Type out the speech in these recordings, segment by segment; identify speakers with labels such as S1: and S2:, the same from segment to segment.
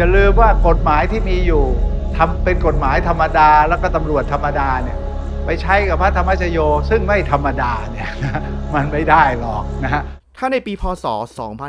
S1: อย่าลืมว่ากฎหมายที่มีอยู่ทำเป็นกฎหมายธรรมดาแล้วก็ตำรวจธรรมดาเนี่ยไปใช้กับพระธรรมชโย ซึ่งไม่ธรรมดาเนี่ยมันไม่ได้หรอกนะฮะ
S2: ถ้าในปีพศ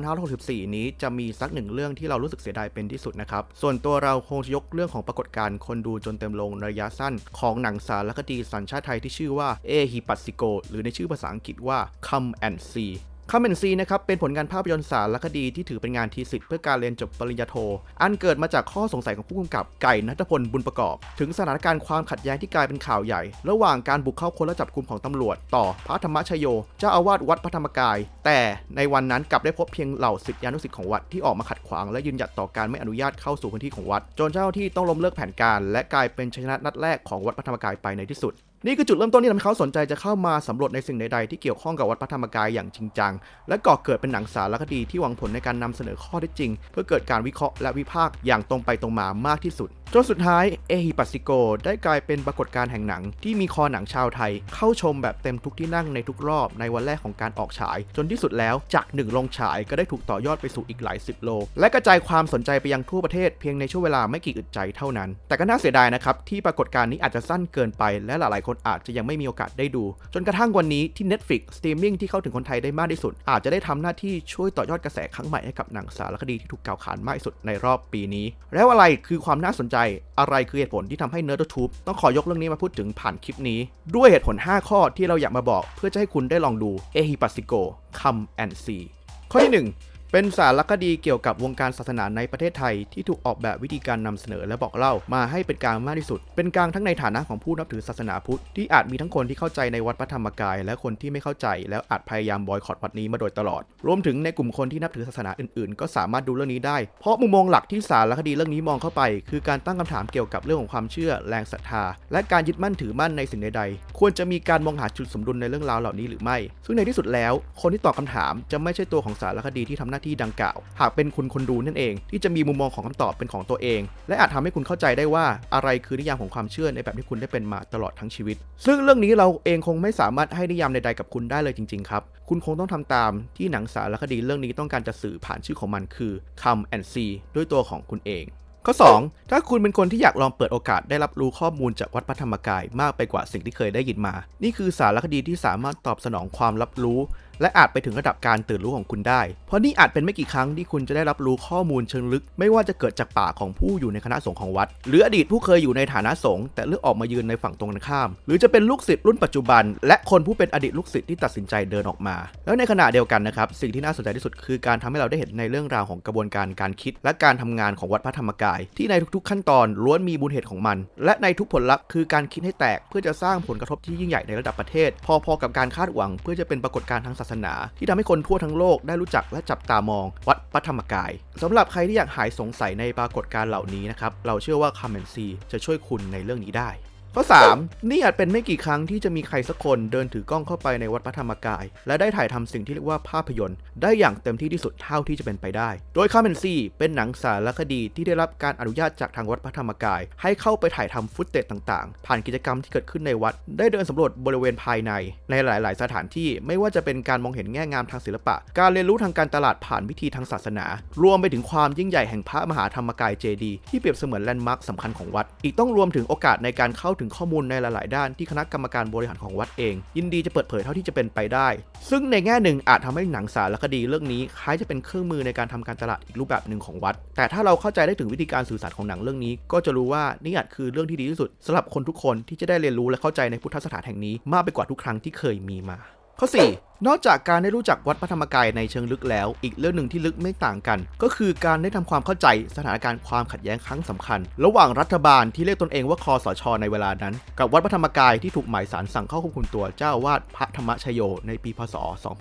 S2: 2564 นี้จะมีสักหนึ่งเรื่องที่เรารู้สึกเสียดายเป็นที่สุดนะครับ ส่วนตัวเราคงจะยกเรื่องของปรากฏการณ์คนดูจนเต็มลงระยะสั้น ของหนังสารคดีสัญชาติไทยที่ชื่อว่าเอฮิปัสซิโก หรือในชื่อภาษาอังกฤษว่า Come and See ค m มนซีนะครับเป็นผลงานภาพยนตร์สารคดีที่ถือเป็นงานทีสิทธิ์เพื่อการเรียนจบปริญญาโท อันเกิดมาจากข้อสงสัยของผู้กำกับไก่นัทพลบุญประกอบ ถึงสถานการณ์ความขัดแย้งที่กลายเป็นข่าวใหญ่ ระหว่างการบุกเข้าค้นและจับกุมของตำรวจ ต่อพระธรรมชโย เจ้าอาวาสวัดพระธรรมกาย แต่ในวันนั้นกลับได้พบเพียงเหล่าศิษยานุศิษย์ของวัดที่ออกมาขัดขวางและยืนหยัดต่อการไม่อนุญาตเข้าสู่พื้นที่ของวัด จนเจ้าหน้าที่ต้องล้มเลิกแผนการ และกลายเป็นชัยชนะนัดแรกของวัดพระธรรมกายไปในที่สุด นี่คือจุดเริ่มต้นที่ทำให้เขาสนใจจะเข้ามาสำรวจในสิ่งใดๆที่เกี่ยวข้องกับวัดพระธรรมกายอย่างจริงจัง และก่อเกิดเป็นหนังสารคดีที่หวังผลในการนำเสนอข้อเท็จจริง เพื่อเกิดการวิเคราะห์และวิพากษ์อย่างตรงไปตรงมามากที่สุด จนสุดท้ายเอฮิปัสซิโกได้กลายเป็นปรากฏการณ์แห่งหนัง ที่มีคอหนังชาวไทย เข้าชมแบบเต็มทุกที่นั่งในทุกรอบในวันแรกของการออกฉาย จนที่สุดแล้วจากหนึ่งโรงฉายก็ได้ถูกต่อยอดไปสู่อีกหลายสิบโล และกระจายความสนใจไปยังทั่วประเทศเพียงในช่วงเวลาไม่กี่อึดใจเท่านั้น แต่ก็น่าเสียดายนะครับที่ปรากฏการณ์นี้อาจจะสั้นเกินไปและหลายๆคนอาจจะยังไม่มีโอกาสได้ดู จนกระทั่งวันนี้ที่ Netflix สตรีมมิ่งที่เข้าถึงคนไทยได้มากที่สุด อาจจะได้ทำหน้าที่ช่วยต่อยอดกระแสครั้งใหม่ให้กับหนังสารคดีที่ถูกกล่าวขานมากที่สุดในรอบปีนี้ แล้วอะไรคือความน่าสนใจอะไรคือเหตุผลที่ทำให้ Nerdtube ต้องขอยกเรื่องนี้มาพูดถึงผ่านคลิปนี้ ด้วยเหตุผล 5 ข้อที่เราอยากมาบอก เพื่อจะให้คุณได้ลองดู e h i p a s i g o Come and See ข้อที่ 1 เป็นสารคดีเกี่ยวกับวงการศาสนาในประเทศไทย ที่ถูกออกแบบวิธีการนำเสนอและบอกเล่ามาให้เป็นกลางมากที่สุด เป็นกลางทั้งในฐานะของผู้นับถือศาสนาพุทธที่อาจมีทั้งคนที่เข้าใจในวัดพระธรรมกาย และคนที่ไม่เข้าใจ แล้วอาจพยายามบอยคอตวัดนี้มาโดยตลอด รวมถึงในกลุ่มคนที่นับถือศาสนาอื่นๆ ก็สามารถดูเรื่องนี้ได้ เพราะมุมมองหลักที่สารคดีเรื่องนี้มองเข้าไป คือการตั้งคำถามเกี่ยวกับเรื่องของความเชื่อ แรงศรัทธา และการยึดมั่นถือมั่นในสิ่งใดๆ ควรจะมีการมองหาจุดสมดุลในเรื่องราวเหล่านี้หรือไม่ ซึ่งในที่สุดแล้ว คนที่ตอบคำถามจะไม่ใช่ตัวของสารคดีที่ทำหน้าที่ดังกล่าว หากเป็นคุณคนดูนั่นเอง ที่จะมีมุมมองของคำตอบเป็นของตัวเอง และอาจทำให้คุณเข้าใจได้ว่าอะไรคือนิยามของความเชื่อในแบบที่คุณได้เป็นมาตลอดทั้งชีวิต ซึ่งเรื่องนี้เราเองคงไม่สามารถให้นิยามใดๆกับคุณได้เลยจริงๆครับคุณคงต้องทำตามที่หนังสารคดีเรื่องนี้ต้องการจะสื่อผ่านชื่อของมันคือ Come and See ด้วยตัวของคุณเองข้อ 2 ถ้าคุณเป็นคนที่อยากลองเปิดโอกาสได้รับรู้ข้อมูลจากวัดพระธรรมกายมากไปกว่าสิ่งที่เคยได้ยินมา นี่คือสารคดีที่สามารถตอบสนองความรับรู้ และอาจไปถึงระดับการตื่นรู้ของคุณได้ เพราะนี่อาจเป็นไม่กี่ครั้งที่คุณจะได้รับรู้ข้อมูลเชิงลึก ไม่ว่าจะเกิดจากปากของผู้อยู่ในคณะสงฆ์ของวัด หรืออดีตผู้เคยอยู่ในฐานะสงฆ์แต่เลือกออกมายืนในฝั่งตรงกันข้าม หรือจะเป็นลูกศิษย์รุ่นปัจจุบัน และคนผู้เป็นอดีตลูกศิษย์ที่ตัดสินใจเดินออกมา แล้วในขณะเดียวกันนะครับสิ่งที่น่าสนใจที่สุดคือการทำให้เราได้เห็นในเรื่องราวของกระบวนการการคิด และการทำงานของวัดพระธรรมกาย ที่ในทุกๆ ขั้นตอนล้วนมีมูลเหตุของมัน และในทุกผลลัพธ์คือการคิดให้แตกเพื่อจะสร้างผลกระทบที่ยิ่งใหญ่ในระดับประเทศ พอๆกับการคาดหวัง เพื่อจะเป็นปรากฏการณ์ทางศาสนา ที่ทำให้คนทั่วทั้งโลกได้รู้จักและจับตามอง วัดพระธรรมกายสำหรับใครที่อยากหายสงสัยในปรากฏการณ์เหล่านี้นะครับเราเชื่อว่าคาเมนซีจะช่วยคุณในเรื่องนี้ได้ ข้อ 3 นี่อาจเป็นไม่กี่ครั้งที่จะมีใครสักคนเดินถือกล้องเข้าไปในวัดพระธรรมกาย และได้ถ่ายทำสิ่งที่เรียกว่าภาพยนตร์ ได้อย่างเต็มที่ที่สุดเท่าที่จะเป็นไปได้ โดยคาเมนซีเป็นหนังสารคดีที่ได้รับการอนุญาตจากทางวัดพระธรรมกาย ให้เข้าไปถ่ายทำฟุตเตจต่างๆ ผ่านกิจกรรมที่เกิดขึ้นในวัด ได้เดินสำรวจบริเวณภายใน ในหลาย ๆ สถานที่ไม่ว่าจะเป็นการมองเห็นแง่งามทางศิลปะ การเรียนรู้ทางการตลาดผ่านวิธีทางศาสนา รวมไปถึงความยิ่งใหญ่แห่งพระมหาธรรมกายเจดีย์ที่เปรียบเสมือนแลนด์มาร์คสำคัญของวัด อีกต้องรวมถึงโอกาสในการเข้าถึงข้อมูลในหลาย ๆ ด้านที่คณะกรรมการบริหารของวัดเอง ยินดีจะเปิดเผยเท่าที่จะเป็นไปได้ ซึ่งในแง่หนึ่งอาจทำให้หนังสารคดีเรื่องนี้คล้ายจะเป็นเครื่องมือในการทำการตลาดอีกรูปแบบหนึ่งของวัด แต่ถ้าเราเข้าใจได้ถึงวิธีการสื่อสารของหนังเรื่องนี้ ก็จะรู้ว่านี่อาจคือเรื่องที่ดีที่สุดสำหรับคนทุกคนที่จะได้เรียนรู้และเข้าใจในพุทธสถานแห่งนี้มากไปกว่าทุกครั้งที่เคยมีมา ข้อ 4 นอกจากการได้รู้จักวัดพระธรรมกายในเชิงลึกแล้ว อีกเรื่องหนึ่งที่ลึกไม่ต่างกัน ก็คือการได้ทำความเข้าใจสถานการณ์ความขัดแย้งครั้งสำคัญ ระหว่างรัฐบาลที่เรียกตนเองว่าคอสช ในเวลานั้น กับวัดพระธรรมกายที่ถูกหมายสารสั่งเข้าควบคุมตัวเจ้าวาดพระธรรมชโยในปีพศ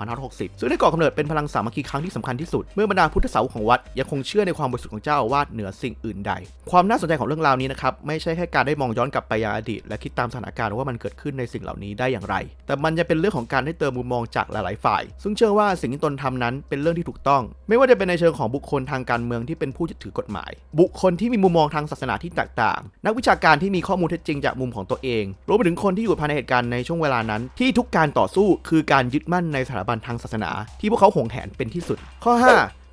S2: 2560 ซึ่งได้ก่อกำเนิดเป็นพลังสามัคคีครั้งที่สำคัญที่สุด เมื่อบรรดาพุทธสาวของวัดยังคงเชื่อในความบริสุทธิ์ของเจ้าวาสเหนือสิ่งอื่นใด ความน่าสนใจของเรื่องราวนี้นะครับไม่ใช่แค่การได้มองย้อนกลับไปยังอดีต และคิดตามสถานการณ์ว่ามันเกิดขึ้นในสิ่งเหล่านี้ได้อย่างไร แต่มันจะเป็นเรื่องของการได้เติมมุมมองจากหลายๆฝ่าย ซึ่งเชื่อว่าสิ่งที่ตนทำนั้นเป็นเรื่องที่ถูกต้อง ไม่ว่าจะเป็นในเชิงของบุคคลทางการเมืองที่เป็นผู้ยึดถือกฎหมาย บุคคลที่มีมุมมองทางศาสนาที่แตกต่าง นักวิชาการที่มีข้อมูลเท็จจริงจากมุมของตัวเอง รวมไปถึงคนที่อยู่ภายในเหตุการณ์ในช่วงเวลานั้น ที่ทุกการต่อสู้คือการยึดมั่นในสถาบันทางศาสนา ที่พวกเขาหงแหนเป็นที่สุด ข้อ 5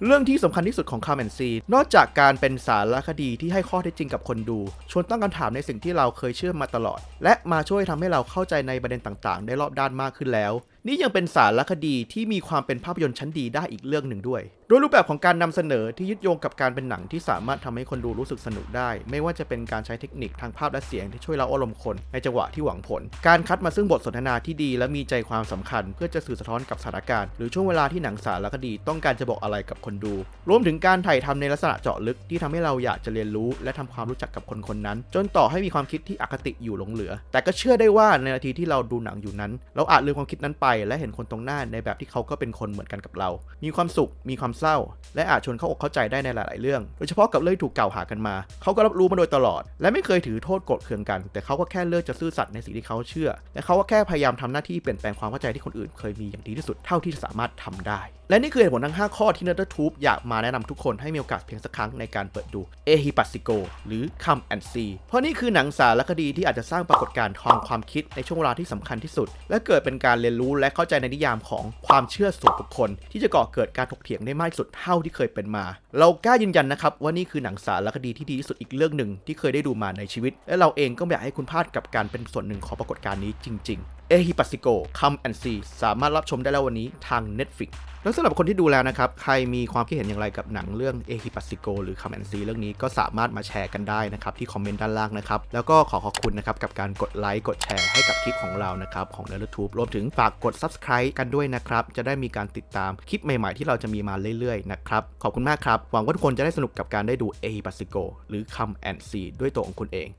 S2: เรื่องที่สำคัญที่สุดของ Come and See นอกจากการเป็นสารคดีที่ให้ข้อเท็จจริงกับคนดู ชวนตั้งคำถามในสิ่งที่เราเคยเชื่อมาตลอด และมาช่วยทำให้เราเข้าใจในประเด็นต่างๆ ได้รอบด้านมากขึ้นแล้ว นี่ยังเป็นสารคดีที่มีความเป็นภาพยนตร์ชั้นดีได้อีกเรื่องหนึ่งด้วยโดยรูปแบบของการนำเสนอที่ยึดโยงกับการเป็นหนังที่สามารถทำให้คนดูรู้สึกสนุกได้ ไม่ว่าจะเป็นการใช้เทคนิคทางภาพและเสียงที่ช่วยเล่าอารมณ์คน ในจังหวะที่หวังผล การคัดมาซึ่งบทสนทนาที่ดี และมีใจความสำคัญ เพื่อจะสื่อสะท้อนกับสถานการณ์หรือช่วงเวลาที่หนังสารคดีต้องการจะบอกอะไรกับคนดู รวมถึงการถ่ายทำในลักษณะเจาะลึกที่ทำให้เราอยากจะเรียนรู้ และทำความรู้จักกับคนคนนั้น จนต่อให้มีความคิดที่อคติอยู่หลงเหลือ แต่ก็เชื่อได้ว่าในนาทีที่เราดูหนังอยู่นั้น เราอาจลืมความคิดนั้นไปและเห็นคนตรงหน้าในแบบที่เขาก็เป็นคนเหมือนกันกับเรา มีความสุข มีความเศร้า และอาจชวนเข้าอกเข้าใจได้ในหลาย ๆ เรื่อง โดยเฉพาะกับเรื่องถูกกล่าวหากันมา เขาก็รับรู้มาโดยตลอด และไม่เคยถือโทษโกรธเคืองกัน แต่เขาก็แค่เลือกจะซื่อสัตย์ในสิ่งที่เขาเชื่อ และเขาก็แค่พยายามทำหน้าที่เปลี่ยนแปลงความเข้าใจที่คนอื่นเคยมีอย่างดีที่สุดเท่าที่สามารถทำได้และนี่คือเหตุผลทั้ง 5 ข้อที่ n e r d t u b e อยากมาแนะนำทุกคนให้มีโอกาสเพียงสักครั้งในการเปิดดู e h i p a s i c o หรือ Come and See เพราะนี่คือหนังสารคดีที่อาจจะสร้างปรากฏการณ์ทางความคิดในช่วงเวลาที่สำคัญที่สุด และเกิดเป็นการเรียนรู้และเข้าใจในนิยามของความเชื่อส่วนบุคคล ที่จะก่อเกิดการถกเถียงได้มากที่สุดเท่าที่เคยเป็นมา เรากล้ายืนยันนะครับว่านี่คือหนังสารคดีที่ดีที่สุดอีกเรื่องหนึ่งที่เคยได้ดูมาในชีวิต และเราเองก็อยากให้คุณพลาดกับการเป็นส่วนหนึ่งของปรากฏการณ์นี้จริง ๆเอฮิปัสซิโก Come and See สามารถรับชมได้แล้ววันนี้ทาง Netflix แล้วสำหรับคนที่ดูแล้วนะครับ ใครมีความคิดเห็นอย่างไรกับหนังเรื่องเอฮิปัสซิโกหรือ Come and See เรื่องนี้ก็สามารถมาแชร์กันได้นะครับ ที่คอมเมนต์ด้านล่างนะครับ แล้วก็ขอขอบคุณนะครับกับการกดไลค์กดแชร์ให้กับคลิปของเรานะครับของ n e r d t u b e รวมถึงฝากกด Subscribe กันด้วยนะครับ จะได้มีการติดตามคลิปใหม่ๆ ที่เราจะมีมาเรื่อยๆนะครับขอบคุณมากครับหวังว่าทุกคนจะได้สนุกกับการได้ดูเอฮิปัสซิโกหรือ Come and See ด้วยตัวของคุณเอง